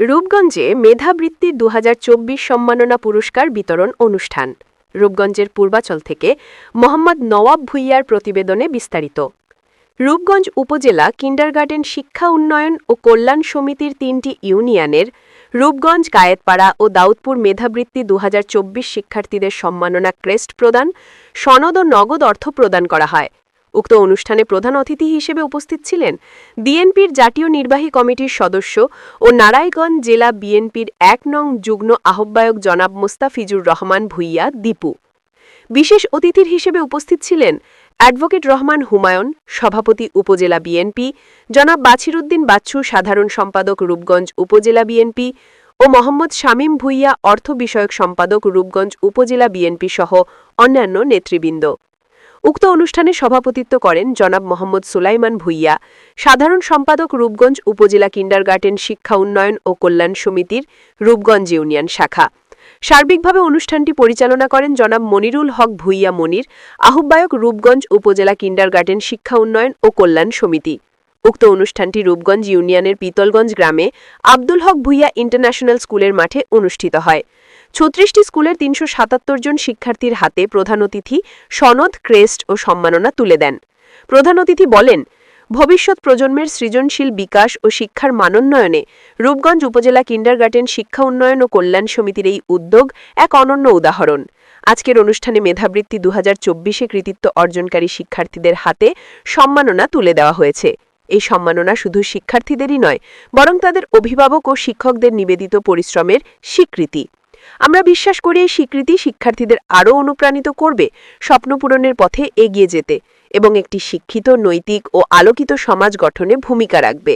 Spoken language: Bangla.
রূপগঞ্জে মেধাবৃত্তির দু সম্মাননা পুরস্কার বিতরণ অনুষ্ঠান। রূপগঞ্জের পূর্বাচল থেকে মোহাম্মদ নওয়াব ভুইয়ার প্রতিবেদনে বিস্তারিত। রূপগঞ্জ উপজেলা কিন্ডারগার্টেন শিক্ষা উন্নয়ন ও কল্যাণ সমিতির তিনটি ইউনিয়নের রূপগঞ্জ গায়েতপাড়া ও দাউদপুর মেধাবৃত্তি দু হাজার চব্বিশ শিক্ষার্থীদের সম্মাননা ক্রেস্ট প্রদান, সনদ ও নগদ অর্থ প্রদান করা হয়। উক্ত অনুষ্ঠানে প্রধান অতিথি হিসেবে উপস্থিত ছিলেন বিএনপির জাতীয় নির্বাহী কমিটির সদস্য ও নারায়ণগঞ্জ জেলা বিএনপির এক নং যুগ্ম আহ্বায়ক জনাব মোস্তাফিজুর রহমান ভুইয়া, দীপু। বিশেষ অতিথির হিসেবে উপস্থিত ছিলেন অ্যাডভোকেট রহমান হুমায়ুন, সভাপতি উপজেলা বিএনপি, জনাব বাছিরুদ্দিন বাচ্চু, সাধারণ সম্পাদক রূপগঞ্জ উপজেলা বিএনপি ও মোহাম্মদ শামীম ভুইয়া, অর্থ বিষয়ক সম্পাদক রূপগঞ্জ উপজেলা বিএনপি সহ অন্যান্য নেতৃবৃন্দ। উক্ত অনুষ্ঠানে সভাপতিত্ব করেন জনাব মোহাম্মদ সুলাইমান ভুইয়া। সাধারণ সম্পাদক রূপগঞ্জ উপজেলা কিন্ডারগার্টেন শিক্ষা উন্নয়ন ও কল্যাণ সমিতির রূপগঞ্জ ইউনিয়ন শাখা। সার্বিকভাবে অনুষ্ঠানটি পরিচালনা করেন জনাব মনিরুল হক ভুইয়া মনির, আহ্বায়ক রূপগঞ্জ উপজেলা কিন্ডারগার্টেন শিক্ষা উন্নয়ন ও কল্যাণ সমিতি। উক্ত অনুষ্ঠানটি রূপগঞ্জ ইউনিয়নের পিতলগঞ্জ গ্রামে আব্দুল হক ভুইয়া ইন্টারন্যাশনাল স্কুলের মাঠে অনুষ্ঠিত হয়। ছত্রিশটি স্কুলের তিনশো সাতাত্তর জন শিক্ষার্থীর হাতে প্রধান অতিথি সনদ, ক্রেস্ট ও সম্মাননা তুলে দেন। প্রধান অতিথি বলেন, ভবিষ্যৎ প্রজন্মের সৃজনশীল বিকাশ ও শিক্ষার মানোন্নয়নে রূপগঞ্জ উপজেলা কিন্ডারগার্টেন শিক্ষা উন্নয়ন ও কল্যাণ সমিতির এই উদ্যোগ এক অনন্য উদাহরণ। আজকের অনুষ্ঠানে মেধাবৃত্তি দু হাজার কৃতিত্ব অর্জনকারী শিক্ষার্থীদের হাতে সম্মাননা তুলে দেওয়া হয়েছে। এই সম্মাননা শুধু শিক্ষার্থীদেরই নয়, বরং তাদের অভিভাবক ও শিক্ষকদের নিবেদিত পরিশ্রমের স্বীকৃতি। আমরা বিশ্বাস করি এই স্বীকৃতি শিক্ষার্থীদের আরও অনুপ্রাণিত করবে স্বপ্নপূরণের পথে এগিয়ে যেতে এবং একটি শিক্ষিত, নৈতিক ও আলোকিত সমাজ গঠনে ভূমিকা রাখবে।